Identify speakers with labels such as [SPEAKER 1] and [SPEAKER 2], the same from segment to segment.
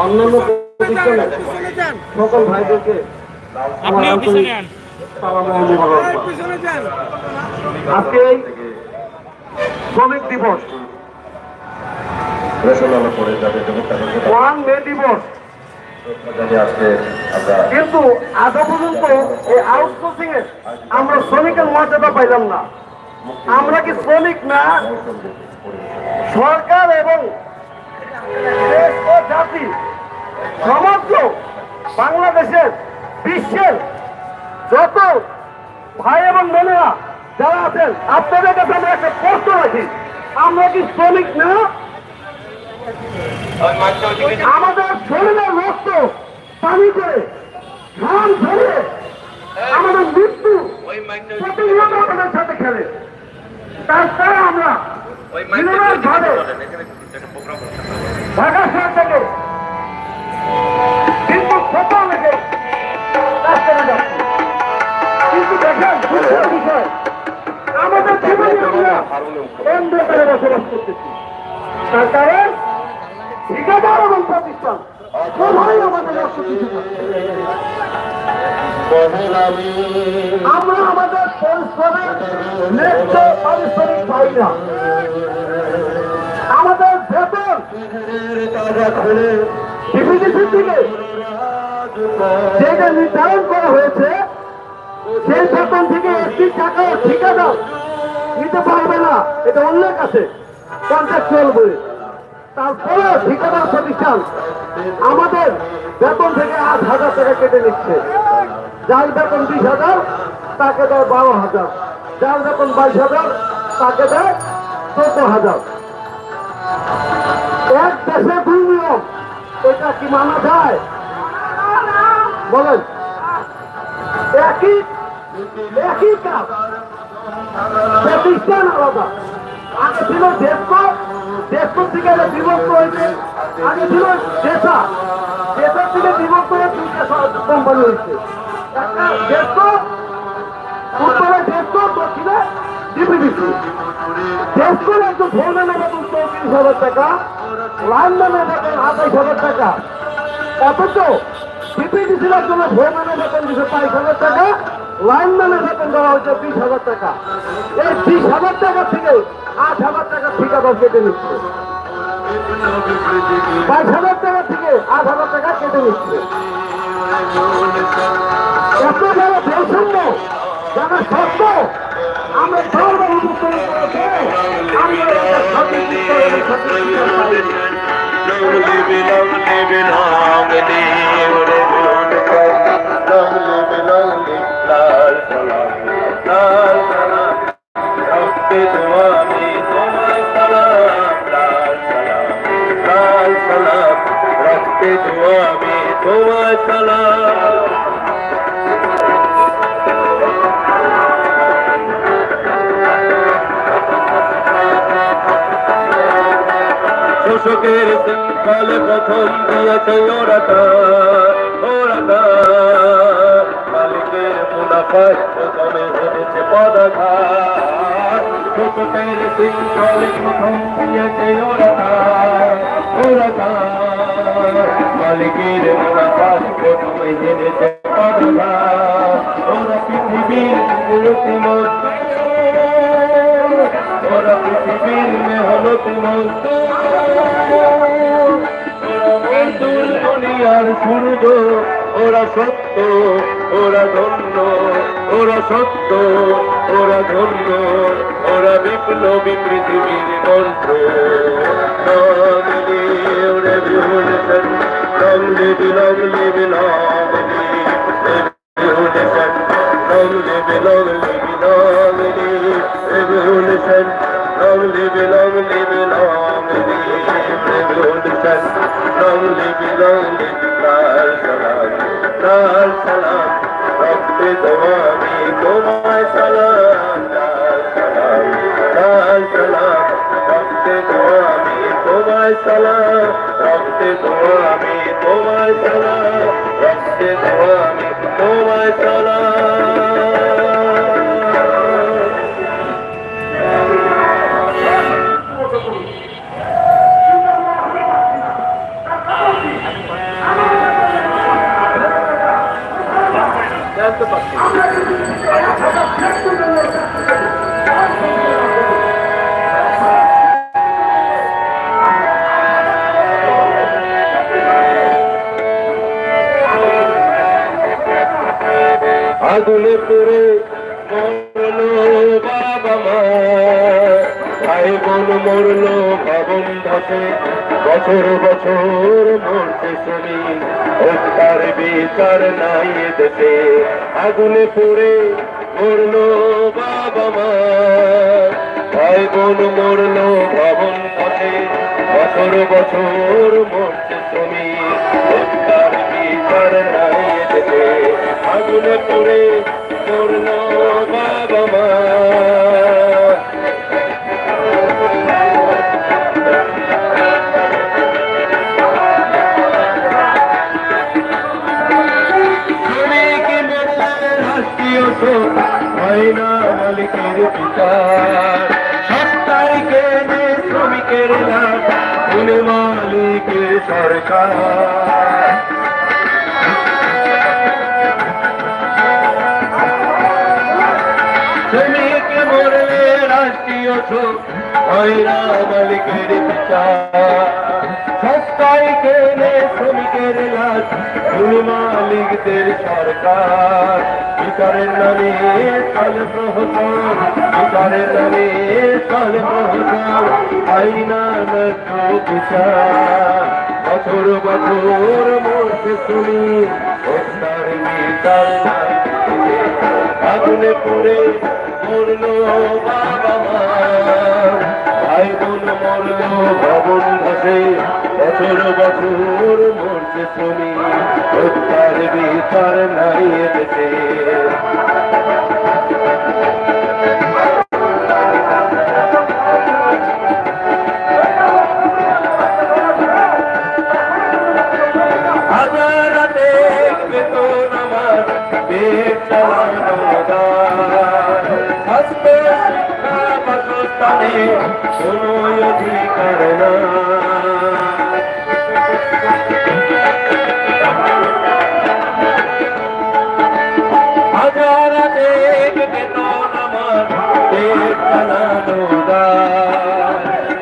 [SPEAKER 1] অন্যান্য সকল ভাইদেরকে। আজকে শ্রমিক দিবস। ওয়ান মে দিবস। কিন্তু আজও পর্যন্ত এই আউটসোর্সিং এ আমরা শ্রমিকের মর্যাদা পাইলাম না। আমরা কি শ্রমিক না? সরকার এবং জাতি সমগ্র বাংলাদেশের বিশ্বের যত ভাই এবং বোনেরা যারা আছেন, আপনাদের কাছে আমরা একটা প্রশ্ন রাখি। আমরা কি শ্রমিক না? আমাদের শরীরের রক্ত পানি করে, ঘাম ধরে আমাদের মৃত্যু প্রতিনিয়ত আমাদের সাথে খেলে। তাছাড়া আমরা ঢাকা শহর থেকে কিন্তু ছোট লেগে কিন্তু দেখেন বিষয় অন্ধকারে বসবাস করতেছি তার ঠিকাদার এবং প্রতিষ্ঠান আমাদের আমরা আমাদের পরিশ্রমের আমাদের বেতন ডিপিডিসি থেকে যেটা নির্ধারণ করা হয়েছে, সেই বেতন থেকে একটি টাকা ঠিকাদার নিতে পারবে না। এটা উল্লেখ আছে। কন্ট্রাকচুয়াল বই। তারপরে ঠিকাদার প্রতিষ্ঠান আমাদের বেতন থেকে আট হাজার টাকা কেটে নিচ্ছে। যার বেতন বিশ হাজার, তাকে দেয় বারো হাজার। যার বেতন বাইশ হাজার, তাকে দেয় চোদ্দ হাজার। এক দেশে দুই নিয়ম। এটা কি মানা যায়? বলেন। একই একই কাজ। প্রতিষ্ঠান আলাদা। আগে ছিল দেশকো দেশকো থেকে বিভক্ত হয়েছে। আগে ছিল দেশা দেশের থেকে বিভক্ত হয়ে কোম্পানি হয়েছে। একটা উত্তরে দেশকো দক্ষিণে ডিপিডিসি। দেশকোর একজন ফোরম্যানের বেতন চৌত্রিশ হাজার টাকা লাইনম্যানের বেতন আঠাইশ হাজার টাকা। অথচ ডিপিডিসির একজন ফোরম্যানের বেতন দিচ্ছে বাইশ হাজার টাকা লাইনম্যানের বেতন দেওয়া হয়েছে বিশ হাজার টাকা। এই বিশ হাজার টাকা থেকে আট হাজার টাকা ঠিকাদার কেটে নিচ্ছে। বাইশ হাজার টাকা থেকে আট হাজার টাকা কেটে নিচ্ছে। এত বড় বৈষম্য, যারা সত্য, আমরা বারবার উত্তর করেছে আমরা এটা সঠিক সঠিক
[SPEAKER 2] তোমার সালাম শোষকের শৃঙ্খলে প্রথম দিয়েছে ওরাটা ওরাটা মালিকের মুনাফায় প্রথমে হেরেছে পদাঘাত। শোষকের শৃঙ্খলে প্রথম দিয়েছে ওরাটা ওরাটা মালিকের মুনাফায় প্রথমে হেরেছে পদাঘাত। ওরা পৃথিবীর মূর্তিমূর্তি ওরা পৃথিবীর মেহনত দুনিয়ার সূর্য, ওরা সত্য, ওরা ধন্য। ওরা সত্য ওরা ধন্য ওরা বিপ্লবী পৃথিবীর মন্ত্র long live, long live, long live revolution, long সালাম রক্তে ধোয়া আমি তোমায় সালাম রক্তে ধোয়া আমি তোমায় সালাম ভাই মরল ভবন ধসে বছর বছর মরতে শুনি হত্যার বিচার নাই দেশে। আগুনে পড়ে মরলো বাবা মা। ভাই বোন মরলো ভবন ধসে বছর বছর মরতে শুনি হত্যার বিচার নাই দেশে। আগুনে পড়ে মরলো বাবা মা। শোক হয় না মালিকের বিচার সাত তারিখে যে শ্রমিকের লাশ খুলে মালিকের সরকার শ্রমিক মরলে রাষ্ট্রীয় শোক হয় না মালিকের বিচার সস্তায় কেনে শ্রমিকের লাশ মালিকদের সরকার। বিচারের নামে চলে প্রহসন বিচারের নামে চলে প্রহসন আইনা নষ্ট বিচার বছর বছর মরতে শুনি তার বিচার আগুনে পড়ে মরলো বাবা মা। ভাই বোন মরলো ভবন ভাসে বছর বছর মরছে শ্রমিক হত্যার বিচার নাই এদেশে। বাসস্থানে কোনো অধিকার নাই হাজার দেখ বেতন আমার।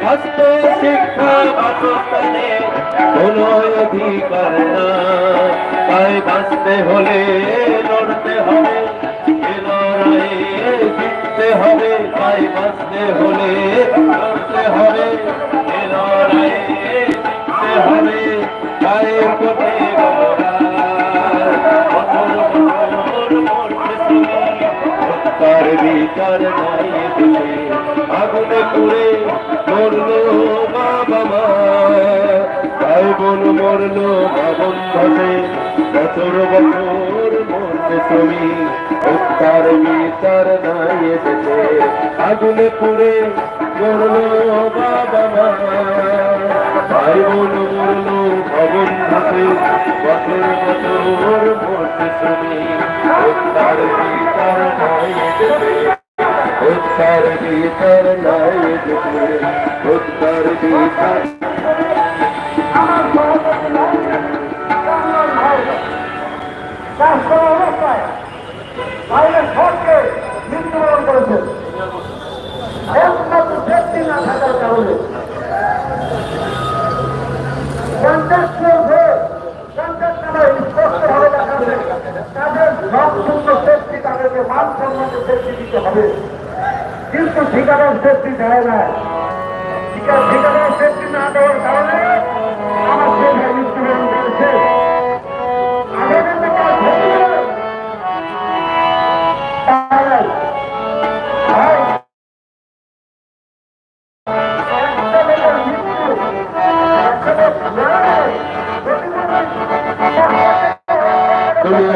[SPEAKER 2] স্বাস্থ্য শিক্ষা বাসস্থানে কোনো অধিকার না তাই বাঁচতে হলে লড়তে হবে। হবে তাই বাঁচতে হলে লড়তে হবে। জিততে হবে তাই কোটে তার আগুনে পুড়ে মরলো বাবা মা। বোন মরলো ভবন ধসে বছর বছর মরতে শ্রমিক হত্যার বিচার নাই দেশে আগুনে পুড়ে মরলো বাবা মা। ভাই বোন মরলো ভবন ধসে বছর বছর মরতে শ্রমিক হত্যার বিচার নাই দেশে হত্যার বিচার নাই দেশে হত্যার বিচার
[SPEAKER 1] স্বাস্থ্য বাইরে শর্টকে মৃত্যুবরণ করেছেন একমাত্র ব্যক্তি না থাকার কারণে। কন্ট্রাক্টর হয়ে কন্ট্রাক্ট নামে স্পষ্টভাবে দেখা যায়, তাদের সম্পূর্ণ সেফটি তাদেরকে মান সম্মানের সেফটি দিতে হবে। কিন্তু ঠিকাদার সেফটি দেয় না। ঠিকা- ঠিকাদার সেফটি না দেওয়ার কারণে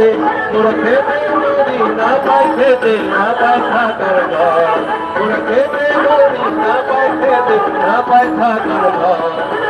[SPEAKER 2] খেতে তোরা খেতে যদি না পাই খেতে না পাই থাকার ঘর। তোরা খেতে যদি না পাই খেতে না পাই থাকার ঘর।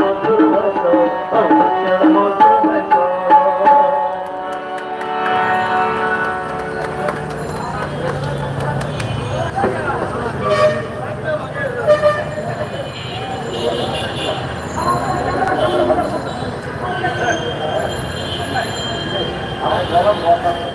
[SPEAKER 3] agora volta.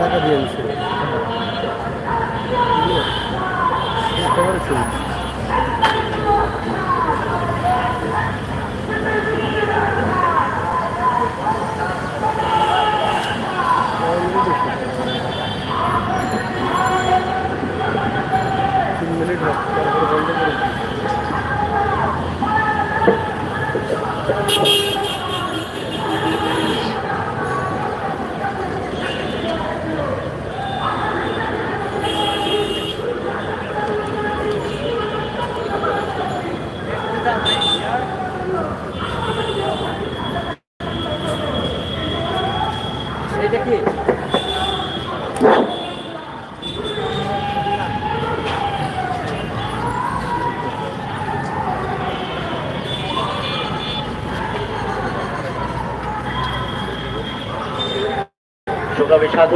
[SPEAKER 3] টাকা দিয়ে দিচ্ছে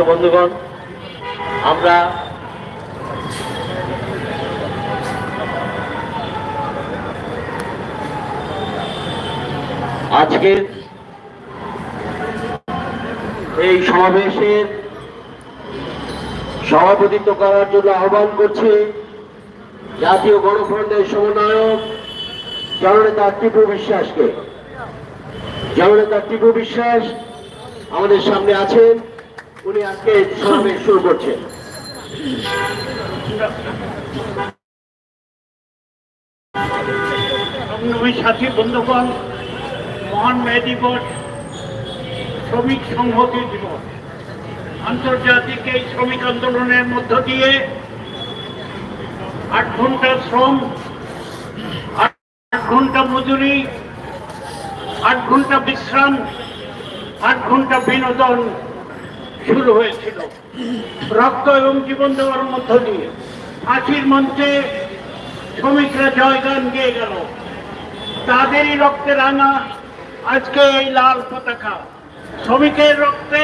[SPEAKER 2] বন্ধুগণ, আমরা আজকের এই সমাবেশের সভাপতিত্ব করার জন্য আহ্বান করছি জাতীয় গণফ্রন্টের সমন্বয়ক জননেতা টিপু বিশ্বাসকে। জননেতা টিপু বিশ্বাস আমাদের সামনে আছেন। উনি আজকে সমাবেশ শুরু করছেন।
[SPEAKER 4] সংগ্রামী সাথী বন্ধুগণ, মহান মে দিবস শ্রমিক সংহতি দিবস। আন্তর্জাতিক এই শ্রমিক আন্দোলনের মধ্য দিয়ে আট ঘণ্টা শ্রম, আট ঘণ্টা মজুরি, আট ঘণ্টা বিশ্রাম, আট ঘণ্টা বিনোদন শুরু হয়েছিল। রক্ত এবং জীবন দেওয়ার মধ্য দিয়ে ফাঁসির মঞ্চে শ্রমিকরা জয়গান গেয়ে গেল। তাদেরই রক্তে রাঙা আজকে এই লাল পতাকা। শ্রমিকের রক্তে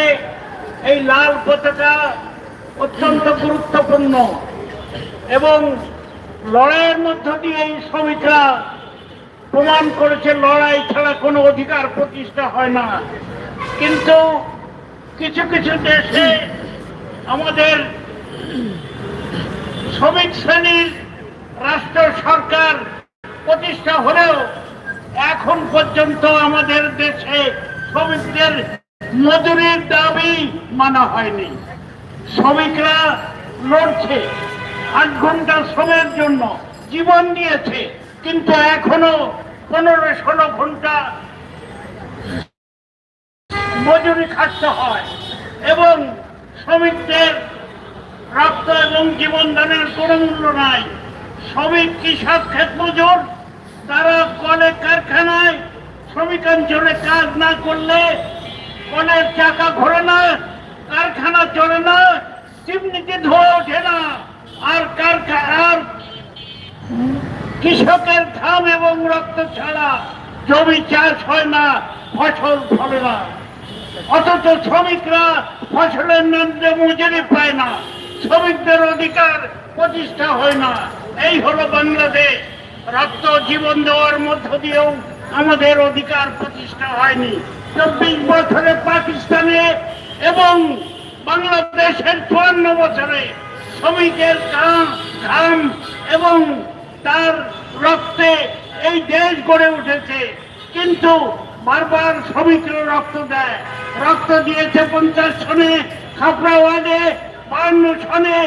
[SPEAKER 4] এই লাল পতাকা অত্যন্ত গুরুত্বপূর্ণ এবং লড়াইয়ের মধ্য দিয়ে এই শ্রমিকরা প্রমাণ করেছে লড়াই ছাড়া কোনো অধিকার প্রতিষ্ঠা হয় না। কিন্তু কিছু কিছু দেশে আমাদের শ্রমিক শ্রেণির রাষ্ট্র সরকার প্রতিষ্ঠা হলেও এখন পর্যন্ত আমাদের দেশে শ্রমিকদের মজুরির দাবি মানা হয়নি। শ্রমিকরা লড়ছে, আট ঘণ্টা শ্রমের জন্য জীবন দিয়েছে, কিন্তু এখনও পনেরো ষোলো ঘণ্টা মজুরি খাটতে হয় এবং শ্রমিকদের রক্ত এবং জীবন দানের কোনো মূল্য নাই। শ্রমিক কৃষক ক্ষেত মজুর? তারা কলে কারখানায় শ্রমিকাঞ্চলে কাজ না করলে কলের চাকা ঘোরে না, কারখানা চলে না, চিমনিতে ধোয়া ওঠে না। আর কারখানা আর কৃষকের ঘাম এবং রক্ত ছাড়া জমি চাষ হয় না, ফসল ফলে না। অথচ শ্রমিকরা ফসলের ন্যায্য মজুরি পায় না, শ্রমিকদের অধিকার প্রতিষ্ঠা হয় না। এই হলো বাংলাদেশ। রক্ত জীবন দেওয়ার মধ্য দিয়েও আমাদের অধিকার প্রতিষ্ঠা হয়নি। চব্বিশ বছরে পাকিস্তানে এবং বাংলাদেশের চুয়ান্ন বছরে শ্রমিকের ঘাম ঘাম এবং তার রক্তে এই দেশ গড়ে উঠেছে। কিন্তু বারবার শ্রমিকরা রক্ত দেয়। রক্ত দিয়েছে পঞ্চাশ সনে খাপড়াওয়াজে বান্ন সনে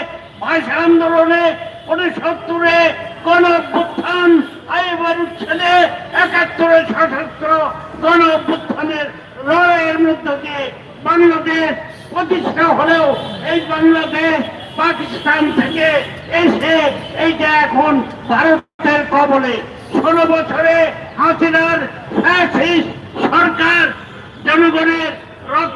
[SPEAKER 4] ভাষা আন্দোলনে, উনসত্তরে গণ অভ্যুত্থান আইবার ছেলে একাত্তরে, সশস্ত্র গণ অভ্যুত্থানের লড়াইয়ের মধ্য দিয়ে বাংলাদেশ প্রতিষ্ঠা হলেও এই বাংলাদেশ পাকিস্তান থেকে এসে এইটা এখন ভারতের কবলে। ষোলো বছরে হাসিনার ফ্যাসিস্ট সরকার জনগণের রক্ত